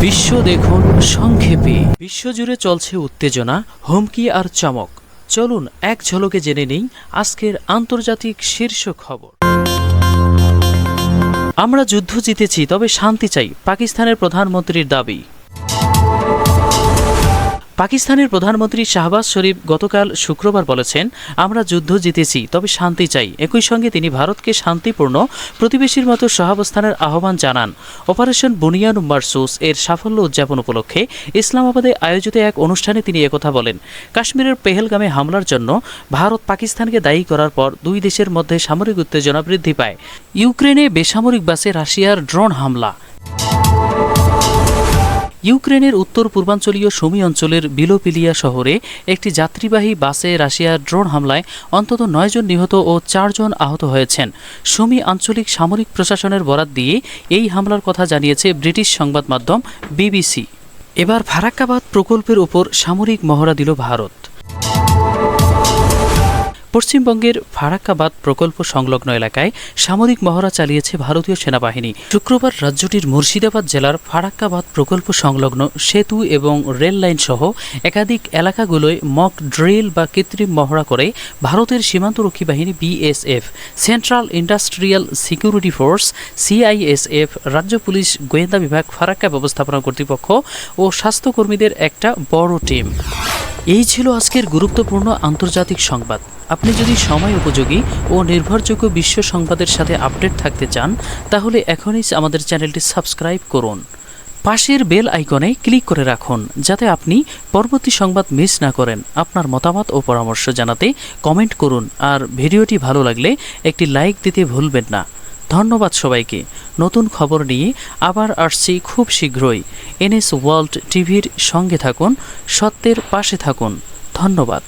বিশ্ব দেখুন সংক্ষেপে। বিশ্বজুড়ে চলছে উত্তেজনা, হুমকি আর চমক। চলুন এক ঝলকে জেনে নেই আজকের আন্তর্জাতিক শীর্ষ খবর। আমরা যুদ্ধ জিতেছি, তবে শান্তি চাই, পাকিস্তানের প্রধানমন্ত্রীর দাবি। পাকিস্তানের প্রধানমন্ত্রী শাহবাজ শরীফ গতকাল শুক্রবার বলেছেন, আমরা যুদ্ধ জিতেছি, তবে শান্তি চাই। একই সঙ্গে তিনি ভারতকে শান্তিপূর্ণ, প্রতিবেশীর মতো সহাবস্থানের আহ্বান জানান। অপারেশন বুনিয়ান মারসুস এর সাফল্য উদযাপন উপলক্ষে ইসলামাবাদে আয়োজিত এক অনুষ্ঠানে তিনি একথা বলেন। কাশ্মীরের পেহেলগামে হামলার জন্য ভারত পাকিস্তানকে দায়ী করার পর দুই দেশের মধ্যে সামরিক উত্তেজনা বৃদ্ধি পায়। ইউক্রেনে বেসামরিক বাসে রাশিয়ার ড্রোন হামলা। ইউক্রেনের উত্তর পূর্বাঞ্চলীয় সুমি অঞ্চলের বিলোপিলিয়া শহরে একটি যাত্রীবাহী বাসে রাশিয়ার ড্রোন হামলায় অন্তত নয়জন নিহত ও চারজন আহত হয়েছেন। সুমি আঞ্চলিক সামরিক প্রশাসনের বরাত দিয়ে এই হামলার কথা জানিয়েছে ব্রিটিশ সংবাদ মাধ্যম বিবিসি। এবার ফারাক্কাবাদ প্রকল্পের উপর সামরিক মহড়া দিল ভারত। পশ্চিমবঙ্গের ফারাক্কাবাদ প্রকল্প সংলগ্ন এলাকায় সামরিক মহড়া চালিয়েছে ভারতীয় সেনাবাহিনী। শুক্রবার রাজ্যটির মুর্শিদাবাদ জেলার ফারাক্কাবাদ প্রকল্প সংলগ্ন সেতু এবং রেল লাইন সহ একাধিক এলাকাগুলোয় মক ড্রিল বা কৃত্রিম মহড়া করে ভারতের সীমান্তরক্ষী বাহিনী BSF, central industrial security force CISF, রাজ্য পুলিশ, গোয়েন্দা বিভাগ, ফারাক্কা ব্যবস্থাপনা কর্তৃপক্ষ ও স্বাস্থ্যকর্মীদের একটা বড় টিম। এই ছিল আজকের গুরুত্বপূর্ণ আন্তর্জাতিক সংবাদ। আপনি যদি সময় উপযোগী ও নির্ভরযোগ্য বিশ্ব সংবাদের সাথে আপডেট থাকতে চান, তাহলে এখনই আমাদের চ্যানেলটি সাবস্ক্রাইব করুন। পাশের বেল আইকনে ক্লিক করে রাখুন, যাতে আপনি পরবর্তী সংবাদ মিস না করেন। আপনার মতামত ও পরামর্শ জানাতে কমেন্ট করুন, আর ভিডিওটি ভালো লাগলে একটি লাইক দিতে ভুলবেন না। ধন্যবাদ সবাইকে। নতুন খবর নিয়ে আবার আসছি খুব শীঘ্রই। এনএস ওয়ার্ল্ড টিভির সঙ্গে থাকুন, সত্যের পাশে থাকুন। ধন্যবাদ।